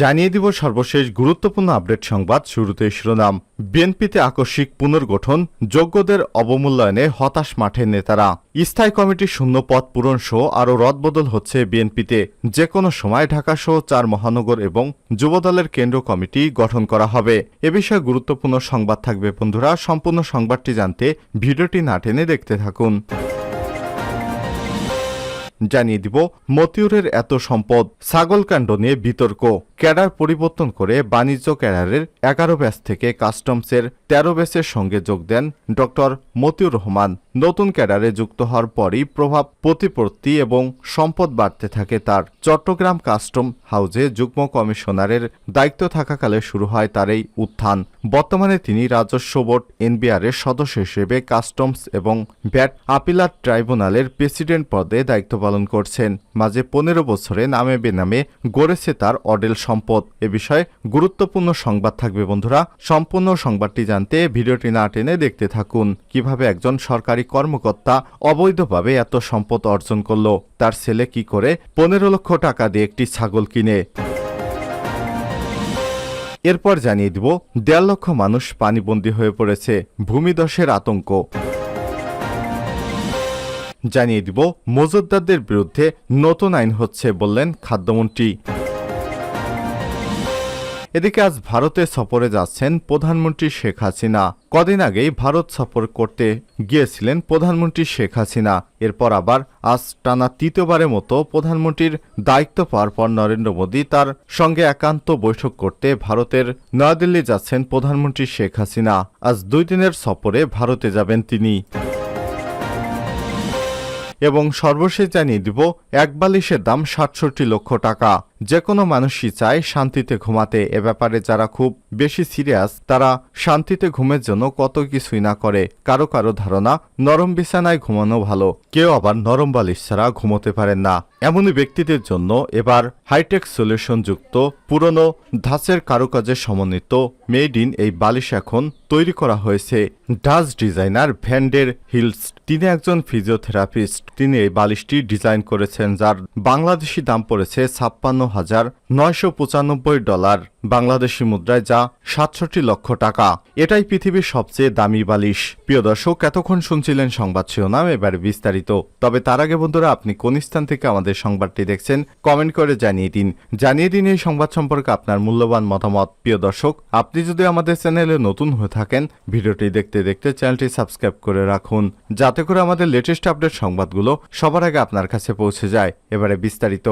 জানিয়ে দিব সর্বশেষ গুরুত্বপূর্ণ আপডেট সংবাদ। শুরুতে শিরোনাম। বিএনপিতে আকস্মিক পুনর্গঠন, যোগ্যদের অবমূল্যায়নে হতাশ মাঠের নেতারা। স্থায়ী কমিটির শূন্য পদ পূরণ সহ আরও রদবদল হচ্ছে বিএনপিতে। যে কোনো সময় ঢাকা সহ চার মহানগর এবং যুবদলের কেন্দ্র কমিটি গঠন করা হবে। এ বিষয়ে গুরুত্বপূর্ণ সংবাদ থাকবে বন্ধুরা। সম্পূর্ণ সংবাদটি জানতে ভিডিওটি না টেনে দেখতে থাকুন। জানিয়ে দিব মতিউরের এত সম্পদ ছাগলকাণ্ড নিয়ে বিতর্ক। ক্যাডার পরিবর্তন করে বাণিজ্য ক্যাডারের এগারো ব্যাচ থেকে কাস্টমসের তেরো ব্যাচের সঙ্গে যোগ দেন ড মতিউর রহমান। নতুন ক্যাডারে যুক্ত হওয়ার পরই প্রভাব, প্রতিপত্তি এবং সম্পদ বাড়তে থাকে তার। চট্টগ্রাম কাস্টম হাউজে যুগ্ম কমিশনারের দায়িত্ব থাকাকালে শুরু হয় তার এই উত্থান। বর্তমানে তিনি রাজস্ব বোর্ড এনবিআরের সদস্য হিসেবে কাস্টমস এবং ব্যাট আপিলার ট্রাইব্যুনালের প্রেসিডেন্ট পদে দায়িত্ব পালন করছেন। মাঝে পনেরো বছরে নামে বেনামে গড়েছে তার অডেল সম্পদ। এ বিষয়ে গুরুত্বপূর্ণ সংবাদ থাকবে বন্ধুরা। সম্পূর্ণ সংবাদটি জানতে ভিডিওটি না টেনে দেখতে থাকুন। কীভাবে একজন সরকারি কর্মকর্তা অবৈধভাবে এত সম্পদ অর্জন করল? তার ছেলে কি করে পনেরো লক্ষ টাকা দিয়ে একটি ছাগল কিনে? এরপর জানিয়ে দিব, দেড় লক্ষ মানুষ পানিবন্দী হয়ে পড়েছে। ভূমিদশের আতঙ্ক। জানিয়ে দিব, মজুদ্দারদের বিরুদ্ধে নতুন আইন হচ্ছে বললেন খাদ্যমন্ত্রী। এদিকে আজ ভারতে সফরে যাচ্ছেন প্রধানমন্ত্রী শেখ হাসিনা। কদিন আগেই ভারত সফর করতে গিয়েছিলেন প্রধানমন্ত্রী শেখ হাসিনা। এরপর আবার আজ টানা তৃতীয়বারের মতো প্রধানমন্ত্রীর দায়িত্ব পাওয়ার পর নরেন্দ্র মোদী তার সঙ্গে একান্ত বৈঠক করতে ভারতের নয়াদিল্লি যাচ্ছেন প্রধানমন্ত্রী শেখ হাসিনা। আজ দুই দিনের সফরে ভারতে যাবেন তিনি। এবং সর্বশেষ জানিয়ে দিব এক বালিশের দাম সাতষট্টি লক্ষ টাকা। যে কোনো মানুষই চায় শান্তিতে ঘুমাতে। এ ব্যাপারে যারা খুব বেশি সিরিয়াস, তারা শান্তিতে ঘুমের জন্য কত কিছুই না করে। কারও কারও ধারণা, নরম বিছানায় ঘুমানো ভালো। কেউ আবার নরম বালিশ ছাড়া ঘুমোতে পারেন না। এমনই ব্যক্তিদের জন্য এবার হাইটেক সলিউশন যুক্ত, পুরনো ধাঁচের কারুকাজের সমন্বিত মেড ইন এই বালিশ এখন তৈরি করা হয়েছে। ডাচ ডিজাইনার ভ্যান্ডের হিলস। তিনি একজন ফিজিওথেরাপিস্ট। তিনি এই বালিশটি ডিজাইন করেছেন, যার বাংলাদেশি দাম পড়েছে ছাপ্পান্ন হাজার নয়শো পঁচানব্বই ডলার বাংলাদেশি মুদ্রায় যা সাতষট্টি লক্ষ টাকা। এটাই পৃথিবীর সবচেয়ে দামি বালিশ। প্রিয় দর্শক, এতক্ষণ শুনছিলেন সংবাদ শিরোনাম, এবার বিস্তারিত। তবে তার আগে বন্ধুরা, আপনি কোন স্থান থেকে আমাদের সংবাদটি দেখছেন, কমেন্ট করে জানিয়ে দিন। জানিয়ে দিন এই সংবাদ সম্পর্কে আপনার মূল্যবান মতামত। প্রিয় দর্শক, আপনি যদি আমাদের চ্যানেলে নতুন হয়ে থাকেন, ভিডিওটি দেখতে দেখতে চ্যানেলটি সাবস্ক্রাইব করে রাখুন, যাতে করে আমাদের লেটেস্ট আপডেট সংবাদগুলো সবার আগে আপনার কাছে পৌঁছে যায়। এবারে বিস্তারিত।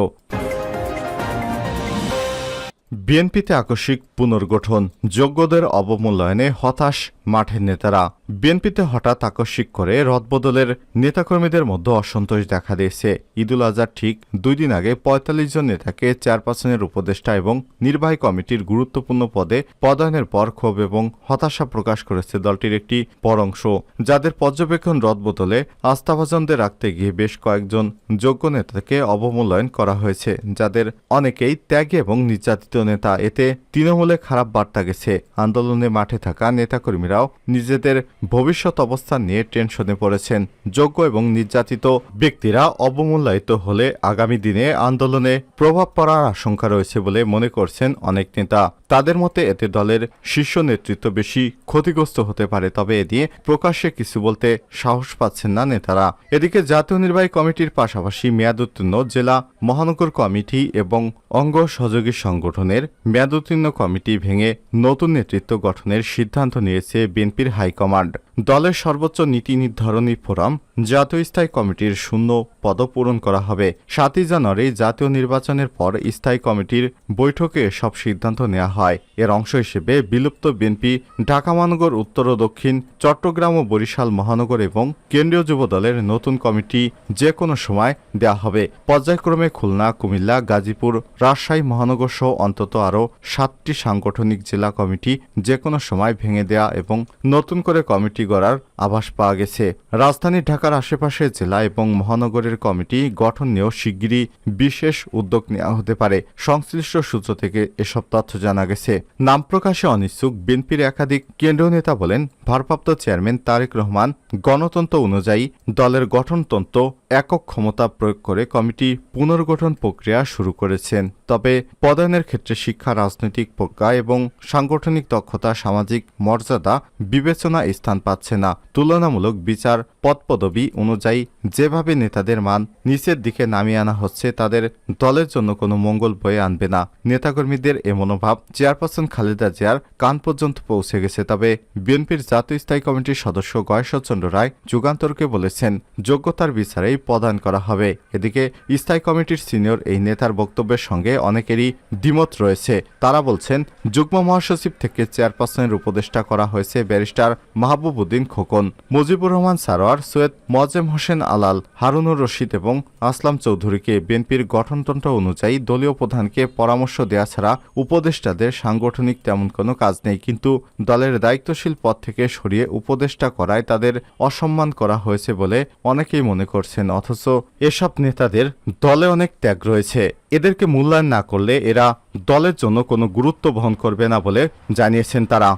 বিএনপিতে আকস্মিক পুনর্গঠন যোগ্যদের অবমূল্যায়নে হতাশ মাঠের নেতারা বিএনপিতে হঠাৎ আকস্মিক করে রদবদলের নেতাকর্মীদের মধ্যে অসন্তোষ দেখা দিয়েছে। ঈদুল আজহার ঠিক দুই দিন আগে পঁয়তাল্লিশ জন নেতাকে চেয়ারপারসনের উপদেষ্টা এবং নির্বাহী কমিটির গুরুত্বপূর্ণ পদে পদায়নের পর ক্ষোভ এবং হতাশা প্রকাশ করেছে দলটির একটি বড় অংশ। যাদের পর্যবেক্ষণ রদবদলে আস্থাভাজনদের রাখতে গিয়ে বেশ কয়েকজন যোগ্য নেতাকে অবমূল্যায়ন করা হয়েছে, যাদের অনেকেই ত্যাগী এবং নির্যাতিত নেতা। এতে তৃণমূলে খারাপ বার্তা গেছে। আন্দোলনে মাঠে থাকা নেতাকর্মীরাও নিজেদের ভবিষ্যৎ অবস্থান নিয়ে টেনশনে পড়েছেন। যোগ্য এবং নির্যাতিত ব্যক্তিরা অবমূল্যায়িত হলে আগামী দিনে আন্দোলনে প্রভাব পড়ার আশঙ্কা রয়েছে বলে মনে করছেন অনেক নেতা। তাদের মতে এতে দলের শীর্ষ নেতৃত্ব বেশি ক্ষতিগ্রস্ত হতে পারে, তবে এ নিয়ে প্রকাশ্যে কিছু বলতে সাহস পাচ্ছেন না নেতারা। এদিকে জাতীয় নির্বাহী কমিটির পাশাপাশি মেয়াদোত্তীর্ণ জেলা মহানগর কমিটি এবং অঙ্গ সহযোগী সংগঠনের মেয়াদোত্তীর্ণ কমিটি ভেঙে নতুন নেতৃত্ব গঠনের সিদ্ধান্ত নিয়েছে বিএনপির হাইকমান্ড। দলের সর্বোচ্চ নীতি নির্ধারণী ফোরাম জাতীয় স্থায়ী কমিটির শূন্য পদ পূরণ করা হবে। সাতই জানুয়ারি জাতীয় নির্বাচনের পর স্থায়ী কমিটির বৈঠকে সব সিদ্ধান্ত নেওয়া হয়। এর অংশ হিসেবে বিলুপ্ত বিএনপি, ঢাকা মহানগর, উত্তর ও দক্ষিণ, চট্টগ্রাম ও বরিশাল মহানগর এবং কেন্দ্রীয় যুব দলের নতুন কমিটি যে কোনো সময় দেয়া হবে। পর্যায়ক্রমে খুলনা, কুমিল্লা, গাজীপুর, রাজশাহী মহানগর সহ অন্তত আরও সাতটি সাংগঠনিক জেলা কমিটি যে কোনো সময় ভেঙে দেয়া এবং এবং নতুন করে কমিটি গড়ার আভাস পাওয়া গেছে। রাজধানী ঢাকার আশেপাশে জেলা এবং মহানগরের কমিটি গঠন নিয়েও শিগগিরই বিশেষ উদ্যোগ নেওয়া হতে পারে। সংশ্লিষ্ট সূত্র থেকে এসব তথ্য জানা গেছে। নাম প্রকাশে অনিচ্ছুক বিএনপির একাধিক কেন্দ্রীয় নেতা বলেন, ভারপ্রাপ্ত চেয়ারম্যান তারেক রহমান গণতন্ত্র অনুযায়ী দলের গঠনতন্ত্র একক ক্ষমতা প্রয়োগ করে কমিটি পুনর্গঠন প্রক্রিয়া শুরু করেছেন। তবে পদায়নের ক্ষেত্রে শিক্ষা, রাজনৈতিক প্রজ্ঞা এবং সাংগঠনিক দক্ষতা, সামাজিক মর্যাদা বিবেচনা স্থান পাচ্ছে না। তুলনামূলক বিচার পদপদবি অনুযায়ী যেভাবে নেতাদের মান নিচের দিকে নামিয়ে আনা হচ্ছে, তাদের দলের জন্য কোনো মঙ্গল বয়ে আনবে না। নেতাকর্মীদের এ মনোভাব চেয়ারপারসন খালেদা জিয়ার কান পর্যন্ত পৌঁছে গেছে। তবে বিএনপির জাতীয় স্থায়ী কমিটির সদস্য গয়েশ্বরচন্দ্র রায় যুগান্তরকে বলেছেন, যোগ্যতার বিচারেই প্রদান করা হবে। এদিকে স্থায়ী কমিটির সিনিয়র এই নেতার বক্তব্যের সঙ্গে অনেকেরই দ্বিমত রয়েছে। তারা বলছেন, যুগ্ম মহাসচিব থেকে চেয়ারপারসনের উপদেষ্টা করা হয়েছে। ব্যারিস্টার মাহবুব উদ্দিন খোকন, মুজিবুর রহমান সারোয়ার, সৈয়দ মজেম হোসেন আলাল, হারুনুর রশিদ এবং আসলাম চৌধুরীকে বিএনপির গঠনতন্ত্র অনুযায়ী দলীয় প্রধানকে পরামর্শ দেওয়া ছাড়া উপদেষ্টাদের সাংগঠনিক তেমন কোনো কাজ নেই। কিন্তু দলের দায়িত্বশীল পদ থেকে সরিয়ে উপদেষ্টা করায় তাদের অসম্মান করা হয়েছে বলে অনেকেই মনে করছেন, অথচ এসব নেতাদের দলে অনেক ত্যাগ রয়েছে। এদেরকে মূল্যায়ন না করলে এরা দলের জন্য কোনো গুরুত্ব বহন করবে না বলে জানিয়েছেন তারা।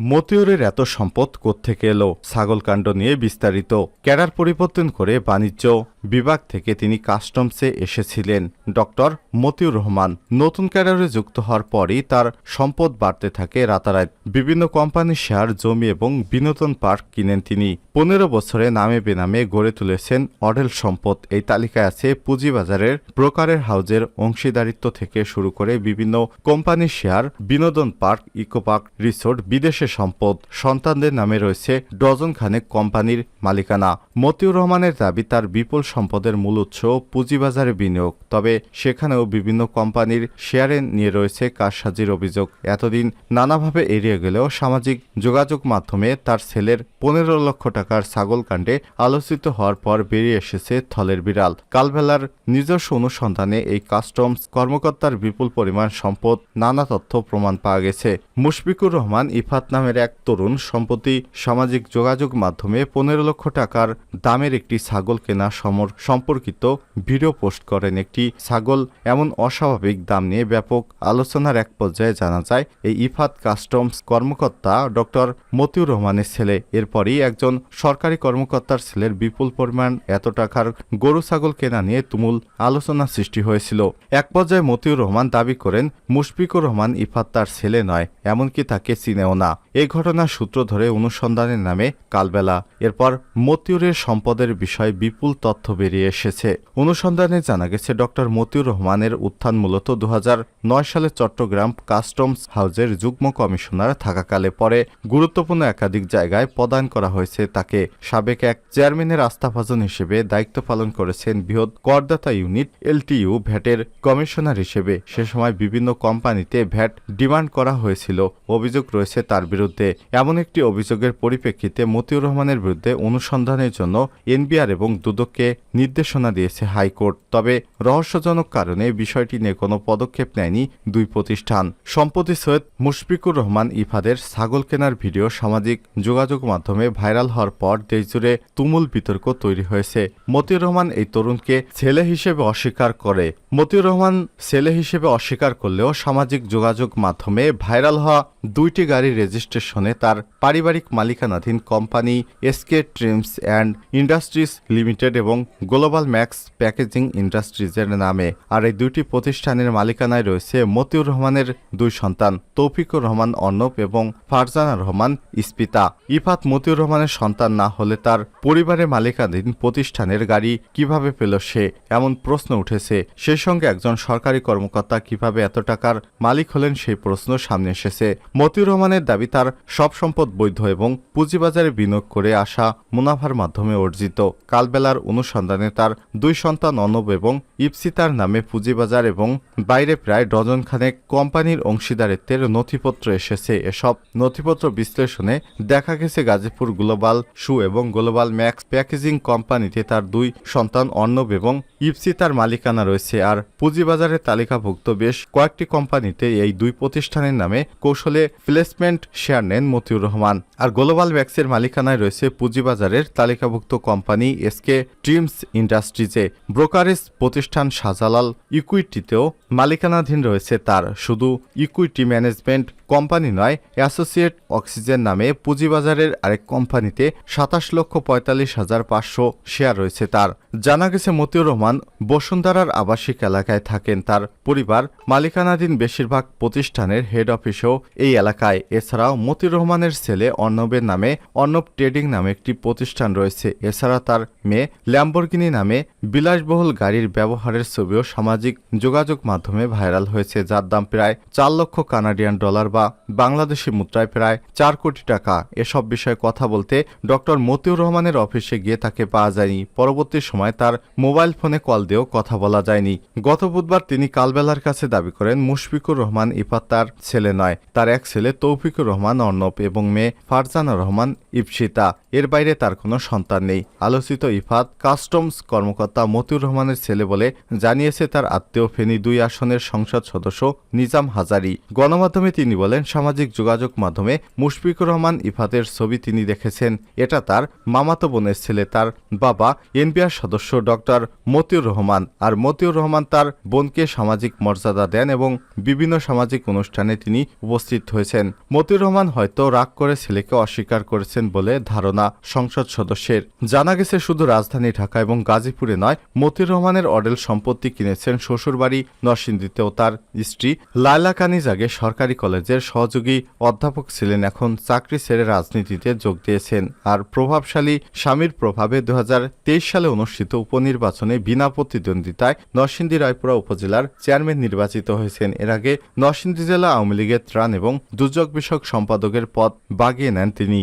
মতিউরের এত সম্পদ কোত্থেকে এলো? ছাগলকাণ্ড নিয়ে বিস্তারিত। ক্যাডার পরিবর্তন করে বাণিজ্য বিভাগ থেকে তিনি কাস্টমসে এসেছিলেন। ডক্টর মতিউর রহমান নতুন ক্যাডারে যুক্ত হওয়ার পরই তার সম্পদ বাড়তে থাকে রাতারাত। বিভিন্ন কোম্পানির শেয়ার, জমি এবং বিনোদন পার্ক কিনেন তিনি। পনেরো বছরে নামে বেনামে গড়ে তুলেছেন অডেল সম্পদ। এই তালিকায় আছে পুঁজিবাজারের ব্রোকারের হাউজের অংশীদারিত্ব থেকে শুরু করে বিভিন্ন কোম্পানির শেয়ার, বিনোদন পার্ক, ইকো পার্ক, রিসোর্ট, বিদেশে সম্পদ সন্তানদের নামে রয়েছে ডজন খানেক কোম্পানির মালিকানা। মতিউর রহমানের দাবি, তার বিপুল সম্পদের মূল উৎস পুঁজিবাজারে বিনিয়োগ। তবে সেখানেও বিভিন্ন কোম্পানির শেয়ারে নিয়ে রয়েছে কারসাজির অভিযোগ। এতদিন নানাভাবে এড়িয়ে গেলেও সামাজিক যোগাযোগ মাধ্যমে তার ছেলের পনেরো লক্ষ টাকার ছাগল কাণ্ডে আলোচিত হওয়ার পর বেরিয়ে এসেছে থলের বিড়াল। কালবেলার নিজস্ব অনুসন্ধানে এই কাস্টমস কর্মকর্তার বিপুল পরিমাণ সম্পদ, নানা তথ্য প্রমাণ পাওয়া গেছে। মুশফিকুর রহমান ইফাত নামের এক তরুণ সম্প্রতি সামাজিক যোগাযোগ মাধ্যমে পনেরো লক্ষ টাকার দামের একটি ছাগল কেনা সমর সম্পর্কিত ভিডিও পোস্ট করেন একটি ছাগল এমন অস্বাভাবিক দাম নিয়ে ব্যাপক আলোচনার এক পর্যায়ে জানা যায়, এই ইফাত কাস্টমস কর্মকর্তা ডক্টর মতিউর রহমানের ছেলে। এরপরই একজন সরকারি কর্মকর্তার ছেলের বিপুল পরিমাণ এত টাকার গরু ছাগল কেনা নিয়ে তুমুল আলোচনা সৃষ্টি হয়েছিল। এক পর্যায়ে মতিউর রহমান দাবি করেন, মুশফিকুর রহমান ইফাত তার ছেলে নয়, এমনকি তাকে চিনেও না। এই ঘটনার সূত্র ধরে অনুসন্ধানের নামে কালবেলা, এরপর মতিউরের সম্পদের বিষয়ে বিপুল তথ্য বেরিয়ে এসেছে। অনুসন্ধানে জানা গেছে ডক্টর মতিউর রহমানের উত্থান মূলত দু হাজার নয় সালে চট্টগ্রাম কাস্টমস হাউজের যুগ্ম কমিশনার থাকাকালে পরে গুরুত্বপূর্ণ একাধিক জায়গায় প্রদান করা হয়েছে। তাকে সাবেক এক চেয়ারম্যানের আস্থাভাজন হিসেবে দায়িত্ব পালন করেছেন বৃহৎ করদাতা ইউনিট এলটিইউ ভ্যাটের কমিশনার হিসেবে। সে সময় বিভিন্ন কোম্পানিতে ভ্যাট ডিমান্ড করা হয়েছিল। অভিযোগ রয়েছে, তার বিরুদ্ধে এমন একটি অভিযোগের পরিপ্রেক্ষিতে মতিউর রহমানের বিরুদ্ধে অনুসন্ধানের জন্য এনবিআর এবং দুদককে নির্দেশনা দিয়েছে হাইকোর্ট। তবে রহস্যজনক কারণে বিষয়টি নিয়ে কোনো পদক্ষেপ নেয়নি দুই প্রতিষ্ঠান। সম্প্রতি সৈয়দ মুশফিকুর রহমান ইফাদের ছাগল কেনার ভিডিও সামাজিক যোগাযোগ মাধ্যমে ভাইরাল হওয়ার পর দেশজুড়ে তুমুল বিতর্ক তৈরি হয়েছে। মতিউর রহমান এই তরুণকে ছেলে হিসেবে অস্বীকার করে। মতিউর রহমান ছেলে হিসেবে অস্বীকার করলেও সামাজিক যোগাযোগ মাধ্যমে ভাইরাল হওয়া দুইটি গাড়ি গাড়ির রেজিস্ট্রেশনে তার পারিবারিক মালিকানাধীন company SK trims and industries limited এবং গ্লোবাল ম্যাক্স প্যাকেজিং ইন্ডাস্ট্রিজের নামে আর এই দুইটি প্রতিষ্ঠানের মালিকানায় রয়েছে মতিউর রহমানের দুই সন্তান, তৌফিকুর রহমান অর্ণব এবং ফারজানা রহমান ইস্পিতা। ইফাত মতিউর রহমানের সন্তান না হলে তার পরিবারের মালিকাধীন প্রতিষ্ঠানের গাড়ি কীভাবে পেল সে? এমন প্রশ্ন উঠেছে। সেই সঙ্গে একজন সরকারি কর্মকর্তা কীভাবে এত টাকার মালিক হলেন সেই প্রশ্ন সামনে এসেছে। মতিউর রহমানের দাবি সব সম্পদ বৈধ এবং পুঁজিবাজারে বিনিয়োগ করে আসা মুনাফার মাধ্যমে অর্জিত। কালবেলার অনুসন্ধানে তার দুই সন্তান অনব এবং ইপসিতার নামে পুঁজিবাজার এবং বাইরে প্রায় ডজন খানেক কোম্পানির অংশীদারিত্বের নথিপত্র এসেছে। এসব নথিপত্র বিশ্লেষণে দেখা গেছে গাজীপুর গ্লোবাল শু এবং গ্লোবাল ম্যাক্স প্যাকেজিং কোম্পানিতে তার দুই সন্তান অর্ণব এবং ইপসিতার মালিকানা রয়েছে। আর পুঁজিবাজারে তালিকাভুক্ত বেশ কয়েকটি কোম্পানিতে এই দুই প্রতিষ্ঠানের নামে কৌশলে প্লেসমেন্ট শেয়ার নেন মতিউর রহমান। আর গ্লোবাল ব্যাক্সের মালিকানায় রয়েছে পুঁজিবাজারের তালিকাভুক্ত কোম্পানি এসকে ট্রিমস ইন্ডাস্ট্রিজে। ব্রোকারেজ প্রতিষ্ঠান শাহজালাল ইকুইটিতেও মালিকানাধীন রয়েছে তার। শুধু ইকুইটি ম্যানেজমেন্ট কোম্পানি নয়, অ্যাসোসিয়েট অক্সিজেন নামে পুঁজিবাজারের আরেক কোম্পানিতে সাতাশ লক্ষ পঁয়তাল্লিশ হাজার পাঁচশো শেয়ার রয়েছে তার। জানা গেছে, মতিউর রহমান বসুন্ধরার আবাসিক এলাকায় থাকেন। তার পরিবার মালিকানাধীন বেশিরভাগ প্রতিষ্ঠানের হেড অফিসও এই এলাকায়। এছাড়াও মতিউর রহমানের ছেলে অর্ণবের নামে অর্ণব ট্রেডিং নামে একটি প্রতিষ্ঠান রয়েছে। এছাড়া তার মেয়ে ল্যাম্বরগিনি নামে বিলাসবহুল গাড়ির ব্যবহারের ছবিও সামাজিক যোগাযোগ মাধ্যমে ভাইরাল হয়েছে, যার দাম প্রায় চার লক্ষ কানাডিয়ান ডলার বা বাংলাদেশি মুদ্রায় প্রায় চার কোটি টাকা। এসব বিষয়ে কথা বলতে ডক্টর মতিউর রহমানের অফিসে গিয়ে তাকে পাওয়া যায়নি। পরবর্তী সময় তার মোবাইল ফোনে কল দিয়েও কথা বলা যায়নি। গত বুধবার তিনি কালবেলার কাছে দাবি করেন, মুশফিকুর রহমান ইফাত তার ছেলে নয়, তার এক ছেলে তৌফিকুর রহমান অর্ণব এবং মেয়ে ফারজানা রহমান ইপসিতা এর বাইরে তার কোনো সন্তান নেই। আলোচিত ইফাত কাস্টমস কর্মকর্তা মতিউর রহমানের ছেলে বলে জানিয়েছে তার আত্মীয় ফেনী দুই আসনের সংসদ সদস্য নিজাম হাজারি। গণমাধ্যমে তিনি বলেন, সামাজিক যোগাযোগ মাধ্যমে মুশফিকুর রহমান ইফাতের ছবি তিনি দেখেছেন। এটা তার মামাতো বোনের ছেলে, তার বাবা এনবিআর সদস্য ডক্টর মতিউর রহমান। আর মতিউর রহমান তার বোনকে সামাজিক মর্যাদা দেন এবং বিভিন্ন সামাজিক অনুষ্ঠানে তিনি উপস্থিত হয়েছেন। মতিউর রহমান হয়তো রাগ করে ছেলেকে অস্বীকার করেছেন বলে ধারণা সংসদ সদস্যের। জানা গেছে শুধু রাজধানী ঢাকা এবং গাজীপুরে নয় মতিউর রহমানের অডেল সম্পত্তি কিনেছেন শ্বশুরবাড়ি, নরসিংদীতেও তার স্ত্রী। লায়লা কানিজ আগে সরকারি কলেজের সহযোগী অধ্যাপক ছিলেন এখন, চাকরি ছেড়ে রাজনীতিতে যোগ দিয়েছেন। আর প্রভাবশালী স্বামীর প্রভাবে দু হাজার তেইশ সালে অনুষ্ঠিত উপনির্বাচনে বিনা প্রতিদ্বন্দ্বিতায় নরসিংদী রায়পুরা উপজেলার চেয়ারম্যান নির্বাচিত হয়েছেন। এর আগে নরসিংদী জেলা আওয়ামী লীগের ত্রাণ এবং দুর্যোগ বিষয়ক সম্পাদকের পদ বাগিয়ে নেন তিনি।